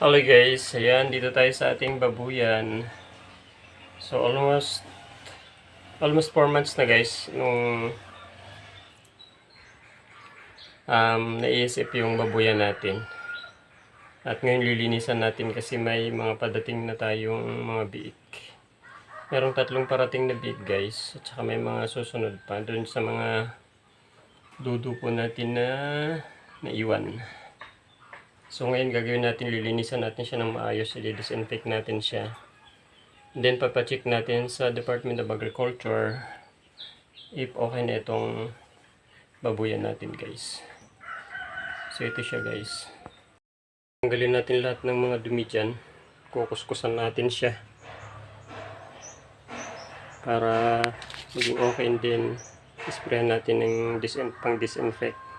Hello guys, ayan, dito tayo sa ating babuyan. So almost almost 4 months na guys nung um, naisip yung babuyan natin. At ngayon lilinisan natin kasi may mga padating na tayong mga biik. Merong tatlong parating na biik guys. At saka may mga susunod pa doon sa mga dudu po natin na naiwan. So ngayon gagawin natin, lilinisan natin siya ng maayos, i-disinfect natin siya. Then papacheck natin sa Department of Agriculture if okay na itong babuyan natin guys. So ito siya guys. Tanggalin natin lahat ng mga dumi dyan. Kukuskusan natin siya. Para maging okay and then natin ng disin pang disinfect.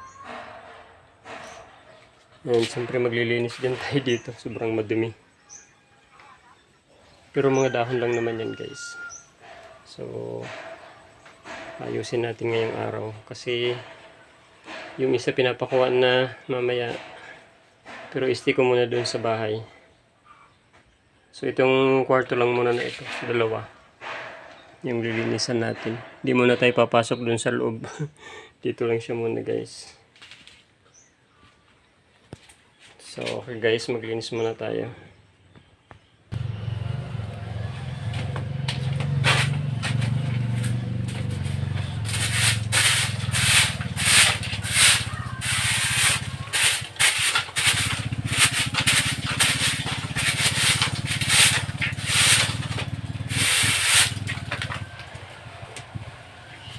And siyempre maglilinis din tayo dito. Sobrang madumi. Pero mga dahon lang naman yan guys. So, ayusin natin ngayong araw. Kasi, yung isa pinapakuha na mamaya. Pero isti ko muna dun sa bahay. So, itong kwarto lang muna na ito. Dalawa. Yung lilinisan natin. Di muna tayo papasok dun sa loob. dito lang siya muna guys. So, okay guys, maglinis muna tayo.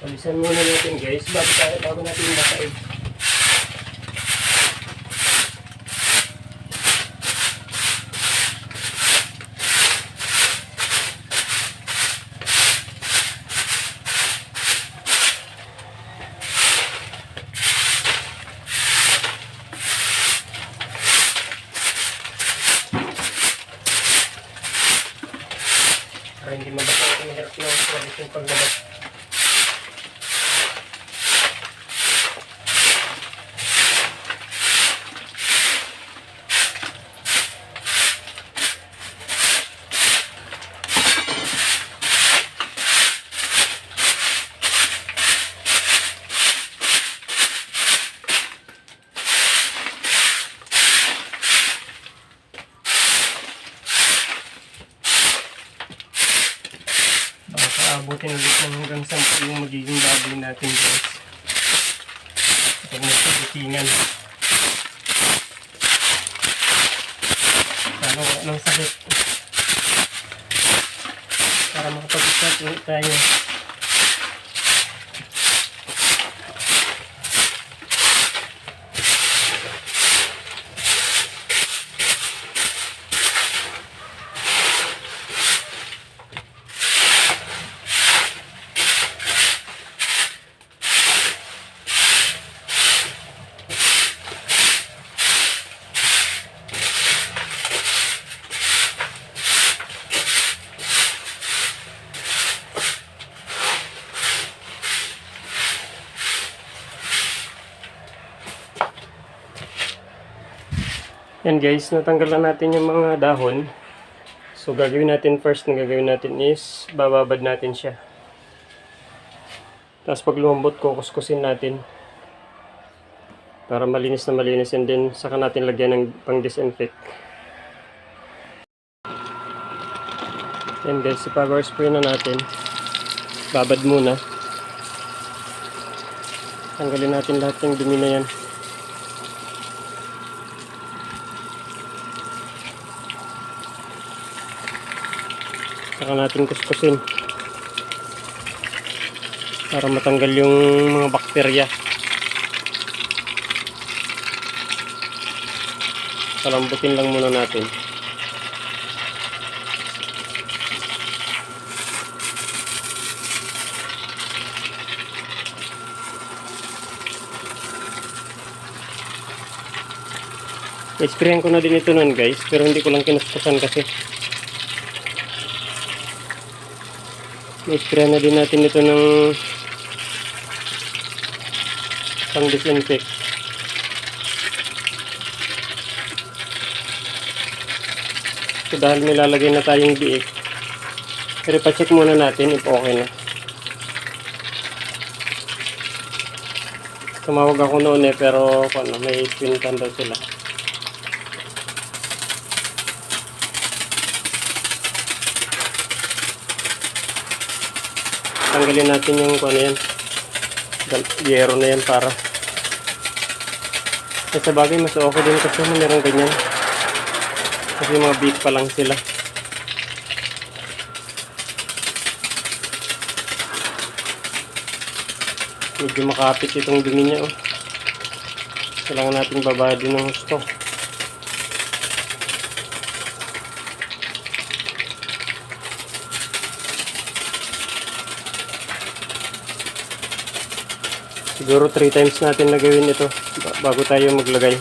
Palisan muna natin guys, bago, tayo, bago natin makaib. Para hindi mabasa ang hirap ng quality yung paglabas. Baka aabutin ulit ng hanggang 10 yung magiging baboy natin guys. Pag nagsabutingan. Paano wala ng sakit. Para makapag-start ulit tayo. Yan guys, natanggal na natin yung mga dahon. So gagawin natin first na gagawin natin is bababad natin siya. Tapos pag lumambot, kukuskusin natin. Para malinis na malinis and then saka natin lagyan ng pang disinfect. Yan guys, i-power spray na natin. Babad muna. Tanggalin natin lahat ng dumi na yan. Saka natin kuskusin. Para matanggal yung mga bakterya. Palambutin lang muna natin. Experience ko na din ito nun guys, pero hindi ko lang kinuskusan kasi. I-spray na din natin ito ng pang disinfect. So dahil may lalagay na tayong biik, pero pa-check muna natin if okay na. Tumawag ako noon eh, pero ano, may pinuntan daw sila. Tanggalin natin yung ano yan. Yero na yan para. Eh, sa bagay, mas okay din kasi meron ganyan. Kasi mga big pa lang sila. Medyo makapit itong dumi niya. Oh. Kailangan natin babadin ng gusto. Siguro 3 times natin na gawin ito ba- bago tayo maglagay.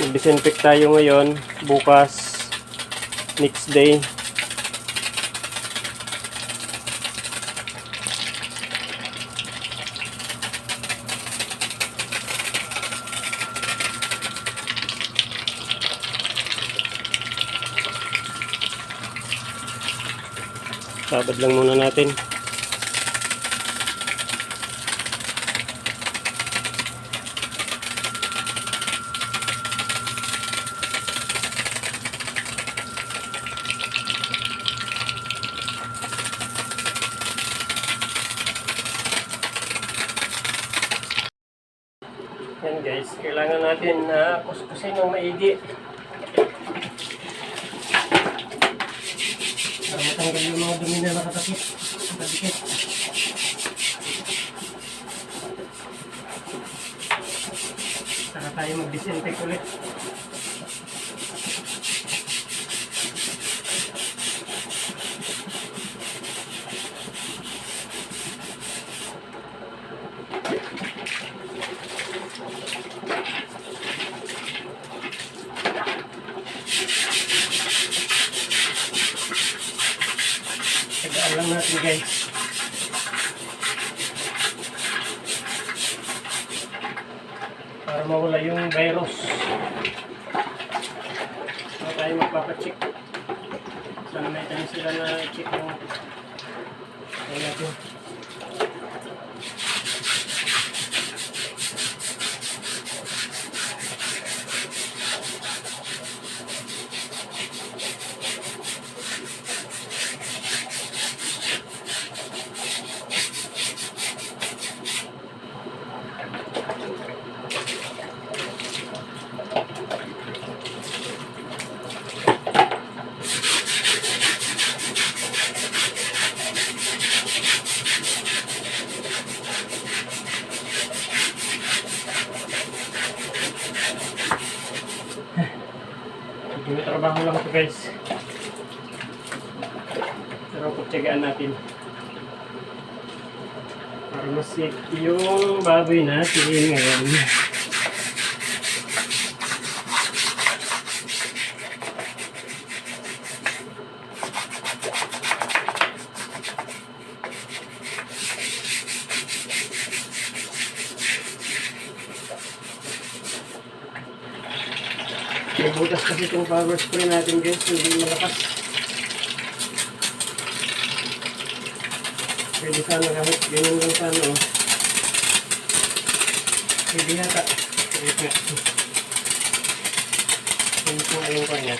Mag-disinfect tayo ngayon, bukas, next day. Sabad lang muna natin. Yan guys, kailangan natin na kuskusin ng maigi. Para matanggal yung mga dumi na nakatakip. Nakadikit. Saka tayo mag-disinfect ulit. Lang natin guys. Para mawala yung virus. Saka tayo magpapacheck. Sana may time sila na check yung Ayan natin. Trabaho lang ito guys. Pero pagtsagaan natin. Para mas safe yung baboy natin ngayon. May butas kasi itong power spray natin guys, hindi malakas. Pwede sana kahit ganyan lang sana oh. Pwede yata. Wait nga. Ganito nga yung kanya.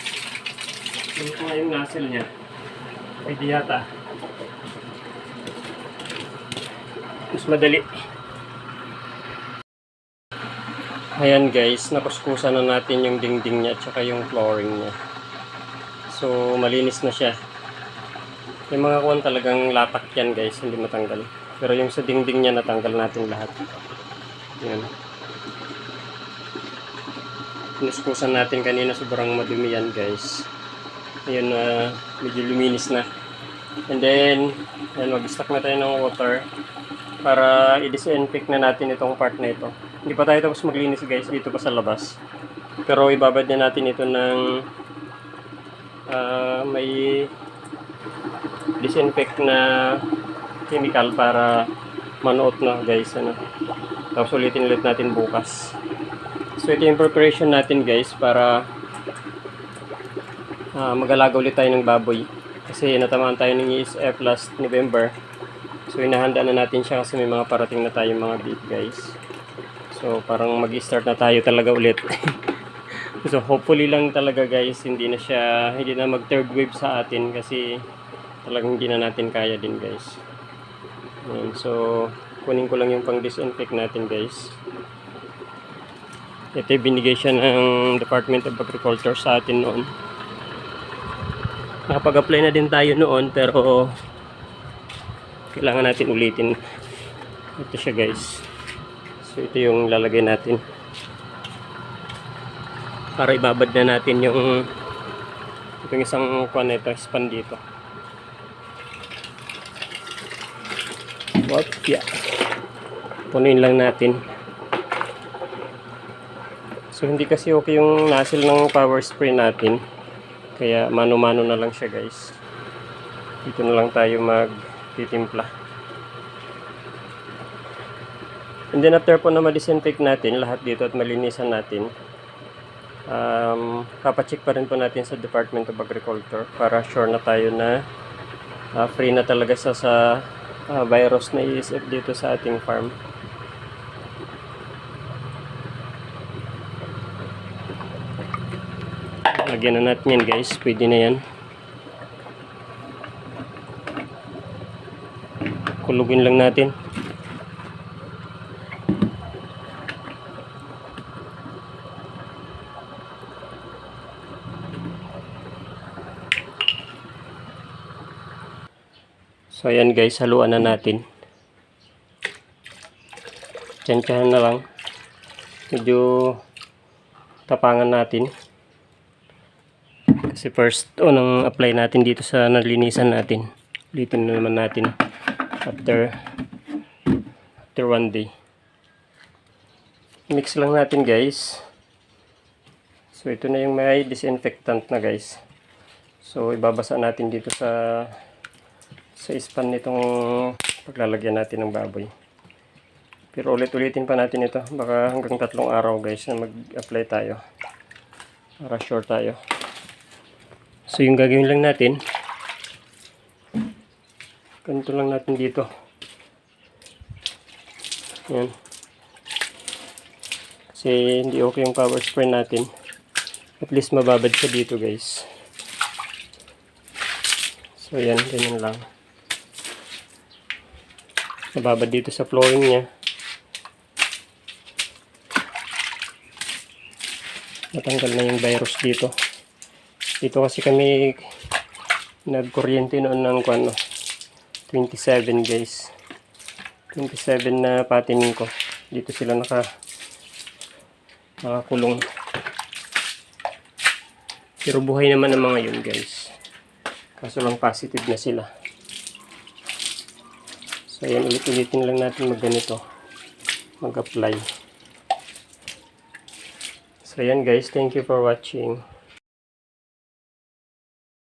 Ganito nga yung nozzle niya. Pwede yata. Mas madali. Ayan guys, nakuskusan na natin yung dingding niya at saka yung flooring niya. So, malinis na siya. Yung mga kuwan talagang latak yan guys, hindi matanggal. Pero yung sa dingding niya, natanggal natin lahat. Yan. Kinuskusan natin kanina, sobrang madumi yan guys. Ayun na, medyo luminis na. And then, yan, mag-stock na tayo ng water para i-disinfect na natin itong part na ito. Hindi pa tayo tapos maglinis guys dito pa sa labas. Pero ibabad na natin ito ng ah, may disinfect na chemical para manuot na guys. Ano. Tapos ulitin ulit natin bukas. So ito yung preparation natin guys para ah, mag-alaga ulit tayo ng baboy. Kasi natamaan tayo ng ESF last November. So inahanda na natin siya kasi may mga parating na tayong mga beef guys. So parang mag-start na tayo talaga ulit. so hopefully lang talaga guys hindi na siya hindi na mag third wave sa atin kasi talagang hindi na natin kaya din guys. Ayan, so kunin ko lang yung pang disinfect natin guys. Ito binigay siya ng Department of Agriculture sa atin noon. Nakapag-apply na din tayo noon pero kailangan natin ulitin. Ito siya guys. So ito yung lalagay natin. Para ibabad na natin yung itong isang kuan na ito, span dito. What? Yeah. Punuin lang natin. So hindi kasi okay yung nozzle ng power spray natin. Kaya mano-mano na lang siya guys. Dito na lang tayo magtitimpla. And then after po na ma-disinfect natin lahat dito at malinisan natin, um, papacheck pa rin po natin sa Department of Agriculture para sure na tayo na ah, free na talaga sa sa ah, virus na iisip dito sa ating farm. Lagyan na natin yan guys. Pwede na yan. Kulugin lang natin. So ayan guys, haluan na natin. Tsansyahan na lang. Medyo tapangan natin. Kasi first, unang apply natin dito sa nalinisan natin. Ulitin na naman natin after after one day. Mix lang natin guys. So ito na yung may disinfectant na guys. So ibabasa natin dito sa sa span nitong paglalagyan natin ng baboy. Pero ulit-ulitin pa natin ito. Baka hanggang tatlong araw guys na mag-apply tayo. Para sure tayo. So yung gagawin lang natin, ganito lang natin dito. Yan. Kasi hindi okay yung power spray natin. At least mababad siya dito guys. So yan, ganyan lang. Mababad dito sa flooring niya. Natanggal na yung virus dito. Dito kasi kami nagkuryente noon ng ano, 27 guys. 27 na patinin ko. Dito sila naka nakakulong. Pero buhay naman ang mga yun guys. Kaso lang positive na sila. So yan, ulit-ulitin lang natin mag ganito. Mag-apply. So yan guys, thank you for watching.